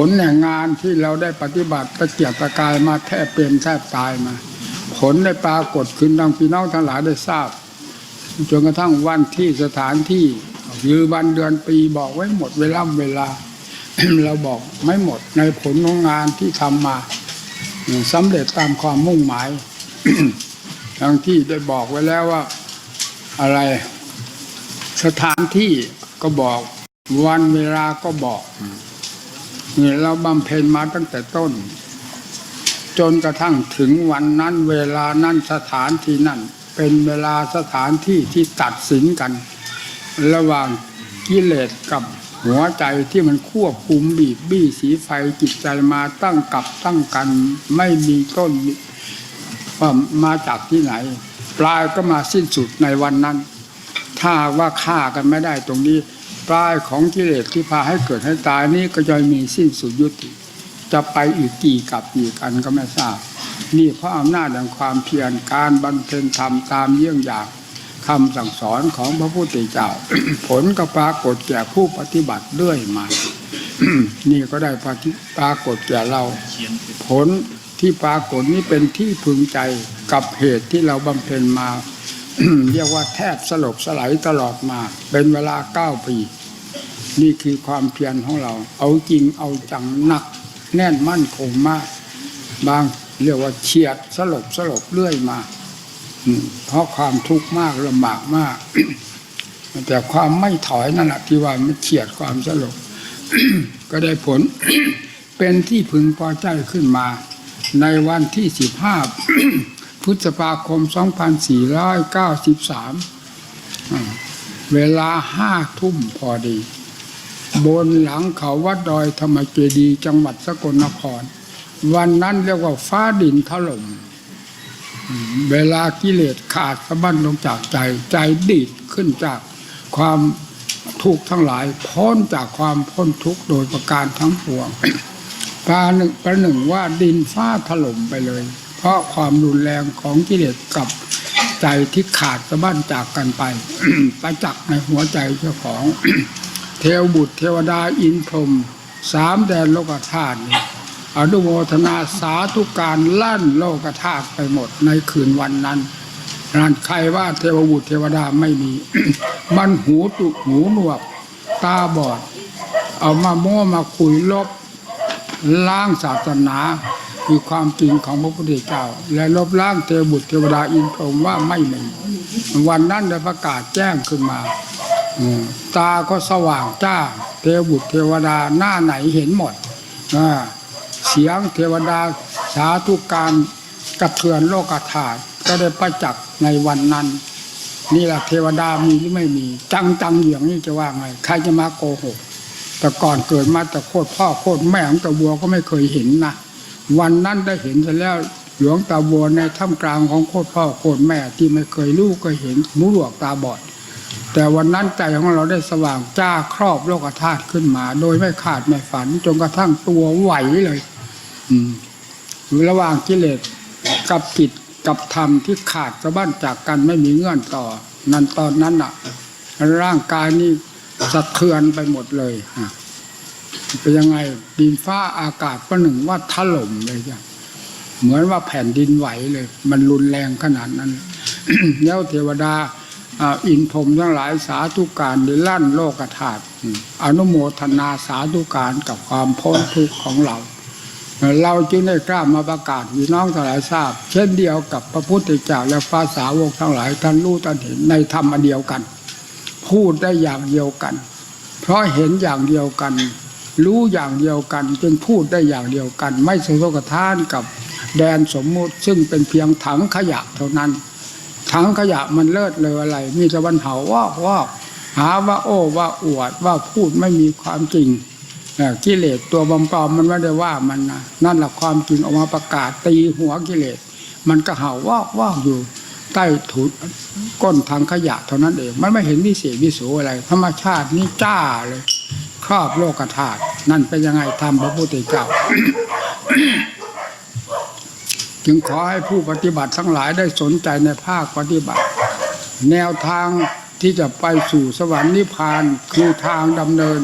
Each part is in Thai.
ผลแห่งงานที่เราได้ปฏิบัติตะเกียกตะกายมาแทบเป็นแทบตายมา ผลได้ปรากฏขึ้นดังพี่น้องทั้งหลายได้ทราบจนกระทั่งวันที่สถานที่ยือวันเดือนปีบอกไว้หมดเวลาเวลา เราบอกไม่หมดในผลของงานที่ทำมาสำเร็จตามความมุ่งหมายทั้งที่ได้บอกไว้แล้วว่า อะไร สถานที่ก็บอก วันเวลาก็บอก นี่เราบำเพ็ญมาตั้งแต่ต้น จนกระทั่งถึงวันนั้นเวลานั้นสถานที่นั้นเป็นเวลาสถานที่ที่ตัดสินกัน ระหว่างกิเลสกับหัวใจที่มันควบคุมบีบบี้สีไฟจิตใจมาตั้งกับตั้งกัน ไม่มีต้นว่ามาจากที่ไหน ปลายก็มาสิ้นสุดในวันนั้น ถ้าว่าฆ่ากันไม่ได้ตรงนี้ ปลายของกิเลสที่พาให้เกิดให้ตายนี้ก็จะมีสิ้นสุดยุติ จะไปอีกกี่กับกี่กันก็ไม่ทราบ นี่เพราะอำนาจแห่งความเพียรการบำเพ็ญธรรมตามเยี่ยงอย่างคำสั่งสอนของพระพุทธเจ้า ผลก็ปรากฏแก่ผู้ปฏิบัติเรื่อยมา นี่ก็ได้ปรากฏแก่เรา ผลที่ปรากฏนี้เป็นที่พึงใจกับเหตุที่เราบำเพ็ญมา เรียกว่าแทบสลบสลายตลอดมา เป็นเวลาเก้าปี นี่คือความเพียรของเรา เอาจริงเอาจังหนัก แน่นมั่นคงมาก บางเรียกว่าเฉียดสลบสลบเรื่อยมาเพราะความทุกข์มากลำบากมาก แต่ความไม่ถอยนั่นแหละที่ว่ามันเฉียดความสลบก็ได้ผล เป็นที่พึงพอใจขึ้นมา ในวันที่สิบห้าพฤษภาคม 2493อ่าเวลาห้าทุ่มพอดี บนหลังเขาวัดดอยธรรมเจดีจังหวัดสกลนคร วันนั้นเรียกว่าฟ้าดินถล่มอืมเวลากิเลสขาดสะบั้นลงจากใจใจดีดขึ้นจากความทุกข์ทั้งหลายพ้นจากความพ้นทุกข์โดยประการทั้งปวงปาหนึ่งประหนึ่งว่าดินฟ้าถล่มไปเลย เพราะความรุนแรงของกิเลสกับใจที่ขาดสะบั้นจากกันไป ประจักษ์ในหัวใจเจ้าของ เทวบุตรเทวดาอินพรหมสามแดนโลกธาตุนี่อนุโมทนาสาธุการลั่นโลกธาตุไปหมดในคืนวันนั้นรานใครว่าเทวบุตรเทวดาไม่มี มันหูตุหูหนวก ตาบอด เอามาโม้มาคุยลบล้างศาสนาคือความจริงของพระพุทธเจ้า และลบล้างเทวบุตรเทวดาอินทร์พรหมว่าไม่มีวันนั้นได้ประกาศแจ้งขึ้นมา ตาก็สว่างจ้า เทวบุตรเทวดาหน้าไหนเห็นหมดเสียงเทวดาสาธุการกระเทือนโลกธาตุก็ได้ประจักษ์ในวันนั้น นี่แหละเทวดามีหรือไม่มี จังจังอย่างนี้จะว่าไง ใครจะมาโกหก แต่ก่อนเกิดมาแต่โคตรพ่อโคตรแม่ของตาบัวก็ไม่เคยเห็นนะวันนั้นได้เห็นแล้วหลวงตาบัวในท่ามกลางของโคตรพ่อโคตรแม่ที่ไม่เคยรู้ก็เห็นมูหลวกตาบอด แต่วันนั้นใจของเราได้สว่างจ้าครอบโลกธาตุขึ้นมา โดยไม่ขาดไม่ฝันจนกระทั่งตัวไหวเลย อืมระหว่างกิเลสกับกิจกับธรรมที่ขาดสะบั้นจากกันไม่มีเงื่อนต่อ นั่นตอนนั้นอะ ร่างกายนี่สะเทือนไปหมดเลยฮะเป็นยังไงดินฟ้าอากาศประหนึ่งว่าถล่มเลยจ้ะเหมือนว่าแผ่นดินไหวเลย มันรุนแรงขนาดนั้น แล้วเทวดา อินพรมทั้งหลายสาธุการได้ลั่นโลกธาตุอนุโมทนาสาธุการกับความพ้นทุกข์ของเรา เราจึงได้กล้ามาประกาศพี่น้องทั้งหลายทราบ เช่นเดียวกับพระพุทธเจ้าและพระสาวกทั้งหลายท่านรู้ท่านเห็นในธรรมอันเดียวกัน พูดได้อย่างเดียวกัน เพราะเห็นอย่างเดียวกัน รู้อย่างเดียวกันจึงพูดได้อย่างเดียวกัน ไม่สะทกทานกับแดนสมมุติซึ่งเป็นเพียงถังขยะเท่านั้น ถังขยะมันเลิศเลยอะไร มีต่วันเห่าว่าว่าหาว่าโอ้ว่าอวดว่าพูดไม่มีความจริงกิเลสตัวบำปลอมมันไม่ได้ว่ามันนะนั่นแหละความจริงออกมาประกาศตีหัวกิเลส มันก็เห่าว่าว่าอยู่ใต้ถุนก้นทางขยะเท่านั้นเองมันไม่เห็นวิเศษวิโสอะไร ธรรมชาตินี่จ้าเลย ครอบโลกธาตุนั่นเป็นยังไงทำพระพุทธเจ้า จึงขอให้ผู้ปฏิบัติทั้งหลายได้สนใจในภาคปฏิบัติ แนวทางที่จะไปสู่สวรรค์นิพพานคือทางดำเนิน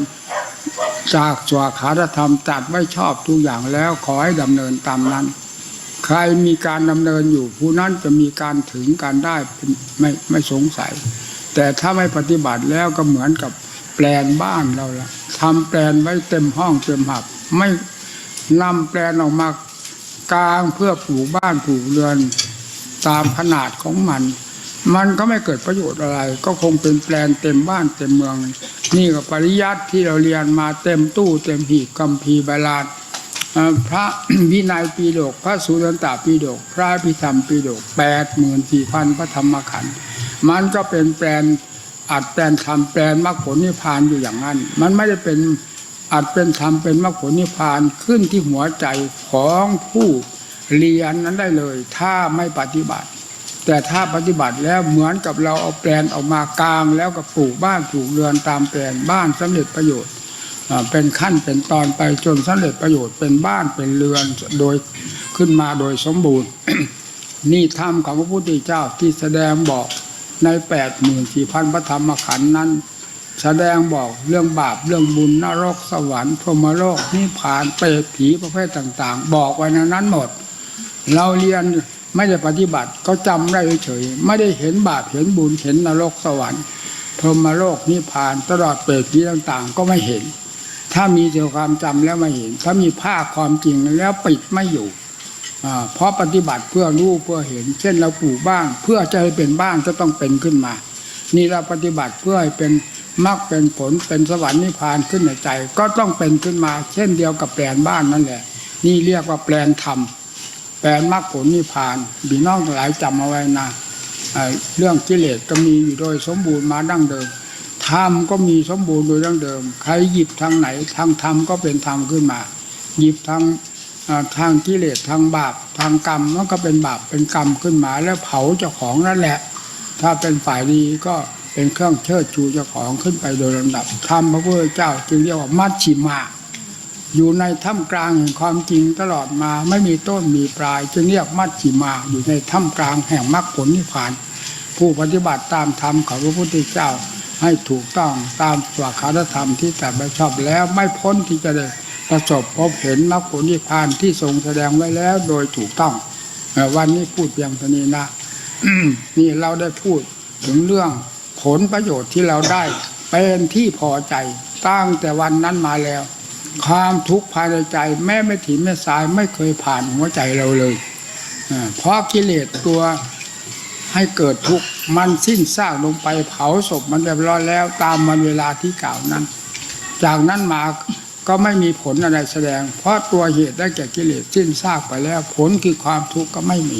จากสวขาธรรมจัดไว้ชอบทุกอย่างแล้วขอให้ดำเนินตามนั้น ใครมีการดำเนินอยู่ผู้นั้นจะมีการถึงการได้ไม่ไม่สงสัย แต่ถ้าไม่ปฏิบัติแล้วก็เหมือนกับแปลนบ้านเราละทำแปลนไว้เต็มห้องเต็มหับ ไม่นำแปลนออกมา กลางเพื่อปลูกบ้านปลูกเรือนตามขนาดของมัน มันก็ไม่เกิดประโยชน์อะไร ก็คงเป็นแปลนเต็มบ้านเต็มเมือง นี่ก็ปริยัติที่เราเรียนมาเต็มตู้เต็มหีบกัมพีร์ใบลานพระวินัยปีโดกพระสุรันตปีโดก พระพิธรรมปีโดกแปดหมื่นสี่พันพระธรรมขันธ์มันก็เป็นแปลนอัดแปลนธรรมแปลนมรรคผลนิพพานอยู่อย่างนั้น มันไม่ได้เป็น อัดเป็นธรรมเป็นมรรคผลนิพพานขึ้นที่หัวใจของผู้เรียนนั้นได้เลย ถ้าไม่ปฏิบัติ แต่ถ้าปฏิบัติแล้วเหมือนกับเราเอาแปลนออกมากลางแล้วก็ปลูกบ้านปลูกเรือนตามแปลนบ้านสำเร็จประโยชน์เป็นขั้นเป็นตอนไปจนสำเร็จประโยชน์เป็นบ้านเป็นเรือนโดยขึ้นมาโดยสมบูรณ์ นี่ธรรมของพระพุทธเจ้าที่แสดงบอกในแปดหมื่นสี่พันพระธรรมขันธ์นั้น แสดงบอกเรื่องบาปเรื่องบุญนรกสวรรค์พรหมโลกนิพพานเปรตผีประเภทต่าง ๆ บอกไว้ในนั้นหมด เราเรียนไม่ได้ปฏิบัติก็จำได้เฉยๆไม่ได้เห็นบาปเห็นบุญเห็นนรกสวรรค์พรหมโลกนิพพาน ตลอดเปรตผีต่างๆ ก็ไม่เห็น ถ้ามีแต่ความจำแล้วไม่เห็น ถ้ามีภาคความจริงแล้วปิดไม่อยู่เพราะปฏิบัติเพื่อรู้เพื่อเห็น เช่นเราปลูกบ้านเพื่อจะให้เป็นบ้านก็ต้องเป็นขึ้นมา นี่เราปฏิบัติเพื่อให้เป็น มรรคเป็นผลเป็นสวรรค์นิพพานขึ้นในใจ ก็ต้องเป็นขึ้นมา เช่นเดียวกับแปลนบ้านนั่นแหละ นี่เรียกว่าแปลนธรรมแปลนมรรคผลนิพพานบีน้องหลายจำเอาไว้นะอ่าเรื่องกิเลสก็มีอยู่โดยสมบูรณ์มาดั้งเดิมธรรมก็มีสมบูรณ์โดยดั้งเดิม ใครหยิบทางไหนทางธรรมก็เป็นธรรมขึ้นมา หยิบทางทางกิเลสทางบาปทางกรรมมันก็เป็นบาปเป็นกรรมขึ้นมาแล้วเผาเจ้าของนั่นแหละ ถ้าเป็นฝ่ายดีก็ เป็นเครื่องเชิดชูเจ้าของขึ้นไปโดยลำดับธรรมพระพุทธเจ้าจึงเรียกว่ามัชชิมา อยู่ในถ้ำกลางแห่งความจริงตลอดมาไม่มีต้นมีปลาย จึงเรียกมัชชิมา อยู่ในถ้ำกลางแห่งมรรคผลนิพพาน ผู้ปฏิบัติตามธรรมของพระพุทธเจ้าให้ถูกต้องตามสวาคาธรรมที่แต่ไปชอบแล้วไม่พ้นที่จะได้ประสบพบเห็นมรรคผลนิพพานที่ทรงแสดงไว้แล้วโดยถูกต้องวันนี้พูดเพียงเท่านี้นะนี่เราได้พูดถึงเรื่อง ผลประโยชน์ที่เราได้เป็นที่พอใจตั้งแต่วันนั้นมาแล้ว ความทุกข์ภายในใจ แม้ไม่ถิ่นแม่สายไม่เคยผ่านหัวใจเราเลยเพราะกิเลสตัวให้เกิดทุกข์มันสิ้นซากลงไปเผาศพมันเรียบร้อยแล้วตามวันเวลาที่กล่าวนั้น จากนั้นมาก็ไม่มีผลอะไรแสดง เพราะตัวเหตุได้แก่กิเลสสิ้นซากไปแล้ว ผลคือความทุกข์ก็ไม่มี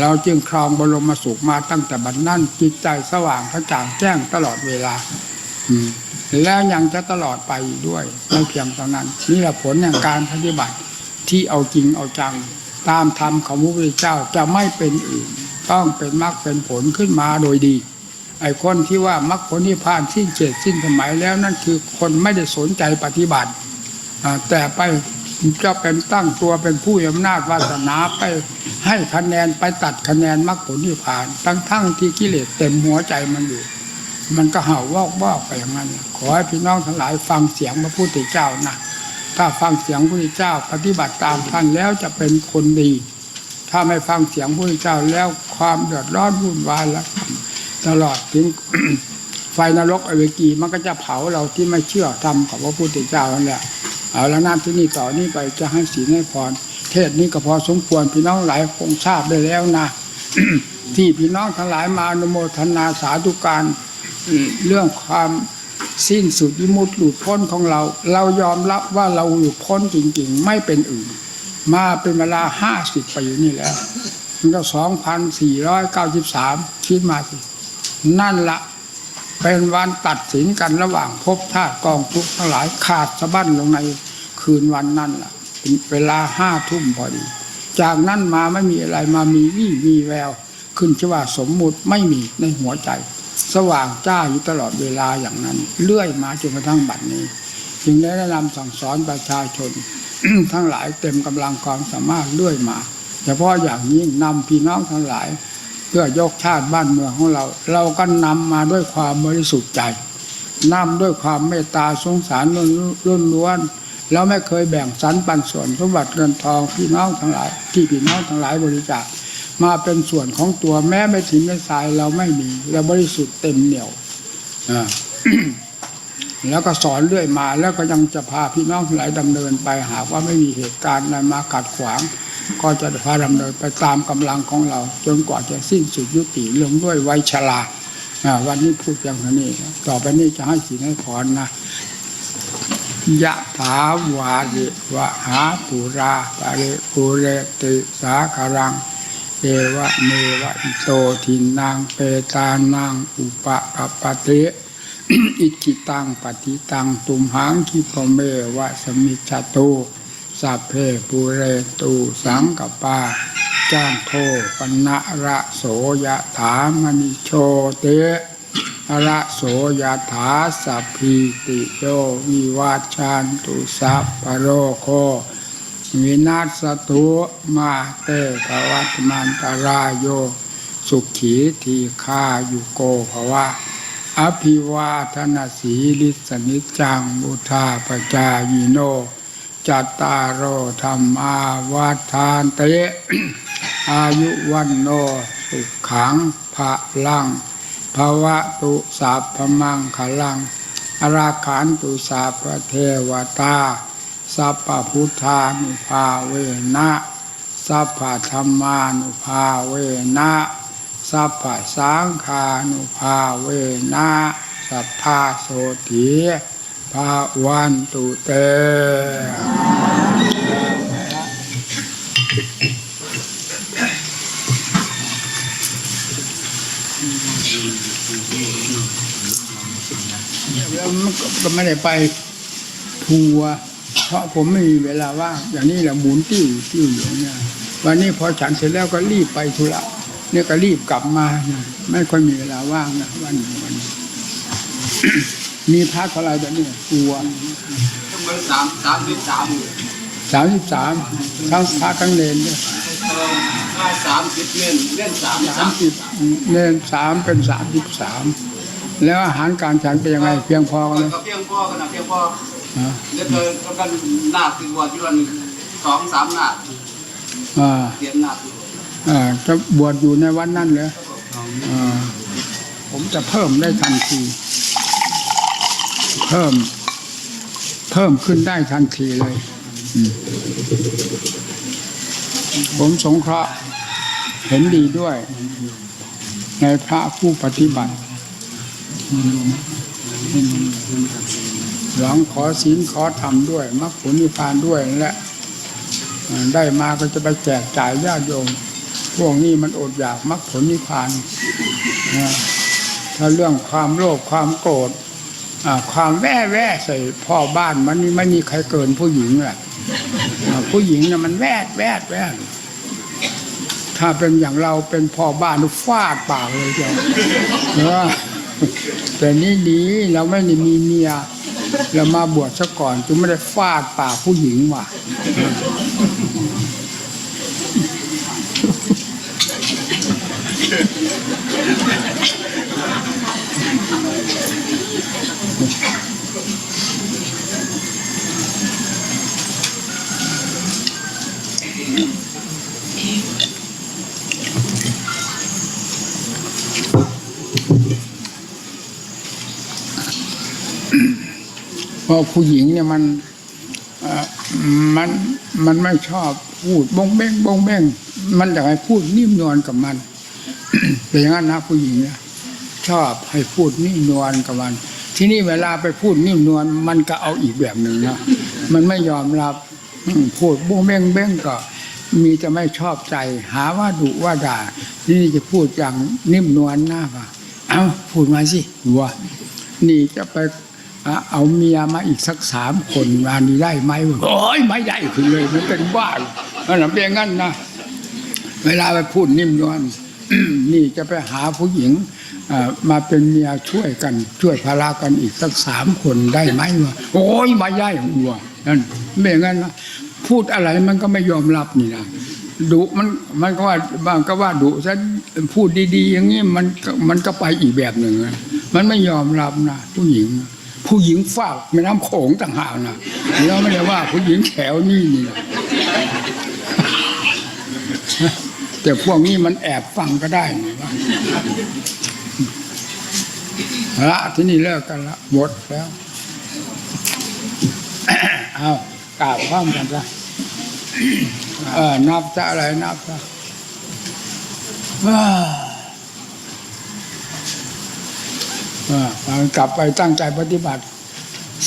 เราจึงครองบรมสุขมาตั้งแต่บัดนั้นจิตใจสว่างกระจ่างแจ้งตลอดเวลาแล้วยังจะตลอดไปด้วยไม่เพียงเท่านั้น นี่แหละผลแห่งการปฏิบัติที่เอาจริงเอาจัง ตามธรรมของพระพุทธเจ้าจะไม่เป็นอื่น ต้องเป็นมรรคเป็นผลขึ้นมาโดยดี ไอ้คนที่ว่ามรรคผลนิพพานสิ้นเจ็ดสิ้นสมัยแล้วนั่นคือคนไม่ได้สนใจปฏิบัติแต่ไป จะเป็นตั้งตัวเป็นผู้อำนาจวาสนาไปให้คะแนนไปตัดคะแนนมรรคผลนิพพาน ทั้งทั้งๆที่กิเลสเต็มหัวใจมันอยู่ มันก็เห่าวอกวอกไปอย่างนั้น ขอให้พี่น้องทั้งหลายฟังเสียงพระพุทธเจ้านะถ้าฟังเสียงพระพุทธเจ้า ปฏิบัติตามท่านแล้วจะเป็นคนดี ถ้าไม่ฟังเสียงพระพุทธเจ้าแล้วความเดือดร้อนวุ่นวายแล้วตลอดถึงไฟนรกอเวกีมันก็จะเผาเราที่ไม่เชื่อธรรมของพระพุทธเจ้านั่นแหละ เอาแล้วนั่นที่นี่ต่อนี้ไปจะให้ศีลให้พรเทศนี้ก็พอสมควรพี่น้องหลายคงทราบได้แล้วนะที่พี่น้องทั้งหลายมาอนุโมทนาสาธุการเรื่องความสิ้นสุดวิมุตติหลุดพ้นของเรา เรายอมรับว่าเราหลุดพ้นจริงๆ ไม่เป็นอื่น มาเป็นเวลาห้าสิบปีนี่แล้วมันก็สองพันสี่ร้อยเก้าสิบสามคิดมาสิ นั่นละ เป็นวันตัดสินกันระหว่างภพชาติกองทุกทั้งหลายขาดสะบั้นลงในคืนวันนั่นละเวลาห้าทุ่มพอดี จากนั้นมาไม่มีอะไรมามีวี่มีแวว ขึ้นชื่อว่าสมมุติไม่มีในหัวใจ สว่างจ้าอยู่ตลอดเวลาอย่างนั้น เลื่อยมาจนกระทั่งบัดนี้ จึงได้แนะนำสั่งสอนประชาชน ทั้งหลายเต็มกำลังความสามารถเลื่อยมาเฉพาะอย่างยิ่งนำพี่น้องทั้งหลาย พื่อยกชาติบ้านเมืองของเรา เราก็นำมาด้วยความบริสุทธิ์ใจนำด้วยความเมตตาสงสารล้วนล้วนๆแล้วไม่เคยแบ่งสรรปันส่วนสมบัติเงินทองพี่น้องทั้งหลาย ที่พี่น้องทั้งหลายบริจาคมาเป็นส่วนของตัวแม้ไม่ถิ่นไม่สายเราไม่มีเราบริสุทธิ์เต็มเหนียวอแล้วก็สอนเรื่อยมาแล้วก็ยังจะพาพี่น้องทั้งหลายดำเนินไปหากว่าไม่มีเหตุการณ์อะไรมาขัดขวาง ก็จะพาดำเนินไปตามกำลังของเรา จนกว่าจะสิ้นสุดยุติลงด้วยไวชราวันนี้พูดอย่างนี้ ต่อไปนี้จะให้สีให้พรนะยะถาวาริวะหาปุราปะเรปุเรติสาคารังเอวะเมวะอิโตทินังเปตานังอุปะกปปะเตอิจิตังปฏิตังตุมหังคิปเมวะสมิจตุ สัพเพปุเรตุสังกปา จ้างโทปนะระโสยถามณิโชเตระโสยถาสัพพิติโยวิวัชชันตุสัพพะโรโควินาศตุมาเตภวัตมันตรายโย สุขีทีฆายุโกภวะอภิวาทนาสีลิสนิจจังบุธาปจายิโน จัตตารโอธรรมาวัฏานเตอายุวันโนสุขังภะลังภาวะตุสัพมังคลังอราขันตุสัพเทวตา สัพพุทธานุภาเวนะสัพพธรรมานุภาเวนะสัพพสังฆานุภาเวนะสัทธาโสถี ภาวันตุเตแล้วมันก็ไม่ได้ไปทัวร์เพราะผมไม่มีเวลาว่างอย่างนี้แหละหมุนติ้วติ้วอยู่เนี่ยวันนี้พอฉันเสร็จแล้วก็รีบไปธุระเนี่ยก็รีบกลับมา ไม่ค่อยมีเวลาว่างนะวันนี้วันนี้ มีพักเท่าไหรตอนนี้ทัวร์มันสามสามสิบสามสามสิบสามทั้งพระทั้งเลนด้วยถ้าสามสิบเล่นเล่นสามสาสามมสิบเลนสามเป็นสามสิบสามแล้วอาหารการฉันเป็นยังไงเพียงพอกันเลยก็เพียงพ่อกันนะเพียงพ่อฮะเดี๋ยวเธอต้องกันหน้าติดวัดอยู่วันสองสามหน้าอ่าเตรียมหน้าอ่าจะบวชอยู่ในวันนั้นเลยอ่าผมจะเพิ่มได้ทันที เพิ่ม เพิ่มขึ้นได้ทันทีเลย ผมสงเคราะห์เห็นดีด้วย ในพระผู้ปฏิบัติหลังขอศีลขอธรรมด้วยมรรคผลนิพพานด้วยและได้มาก็จะไปแจกจ่ายญาติโยม พวกนี้มันอดอยากมรรคผลนิพพานถ้าเรื่องความโลภความโกรธ ความแว่แว่ใส่พ่อบ้านมันไม่มีใครเกินผู้หญิงแหละผู้หญิงน่ะมันแวดแวดแวดถ้าเป็นอย่างเราเป็นพ่อบ้านฟาดปากเลยเจ้าเออแต่นี่ดีเราไม่ได้มีเมียเรามาบวชซะก่อนจึงไม่ได้ฟาดปากผู้หญิงว่ะ เพราะผู้หญิงเนี่ยมันอ่อมันมันไม่ชอบพูดบงเบ้งบงเบ้งมันอยากให้พูดนิ่มนวลกับมันเป็นอย่างนั้นนะผู้หญิงเนี่ย ชอบให้พูดนิ่มนวลกับมัน ที่นี่เวลาไปพูดนิ่มนวลมันก็เอาอีกแบบหนึ่งนะมันไม่ยอมรับพูดบงเบ้งเบ้งก็มีจะไม่ชอบใจ หาว่าดุว่าด่า ที่นี่จะพูดอย่างนิ่มนวลหน้าป่ะเอาพูดมาสิวัวนี่จะไปเอาเมียมาอีกสักสามคนงานนี้ได้ไหมโอ้ยไม่ได้ขึ้นเลย มันเป็นบ้านั่นเป็นงนั้นนะเวลาไปพูดนิ่มนวลนี่จะไปหาผู้หญิง มาเป็นเมียช่วยกันช่วยภาระกันอีกสักสามคนได้ไหมวะโอ้ยม่ได้หัวนั่นไม่งั้นพูดอะไรมันก็ไม่ยอมรับนี่นะดุมันมันก็ว่าบางก็ว่าดุฉันพูดดีๆ อย่างนี้มันมันก็ไปอีกแบบหนึ่งมันไม่ยอมรับนะผู้หญิง ผู้หญิงฝากแม่น้ำโขงต่างหากนะแล้วไม่ได้ว่าผู้หญิงแถวนี่นี่นะแต่พวกนี้มันแอบฟังก็ได้นะว่า ละที่นี่เลิกกันละหมดแล้วเอากราบพร้อมกันซะเออนับจะอะไรนับซะการกลับไปตั้งใจปฏิบัติ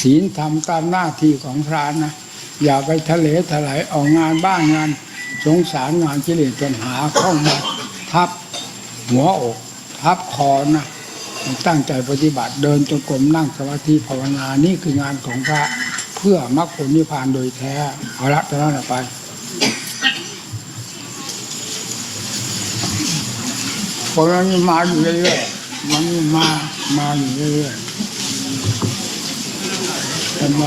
ศีลทำตามหน้าที่ของพระนะ อย่าไปทะเลถลายออกงานบ้านงาน สงสารงานกิเลสปัญหาเข้ามาทับหัวอก ทับคอนะตั้งใจปฏิบัติเดินจงกรมนั่งสมาธิภาวนานี่คืองานของพระเพื่อมรรคผลนิพพานโดยแท้เอาละตอนนั้นไปเพราะมันมาอยู่เรื่อยๆมันมามาอยู่เรื่อยๆเห็นไหม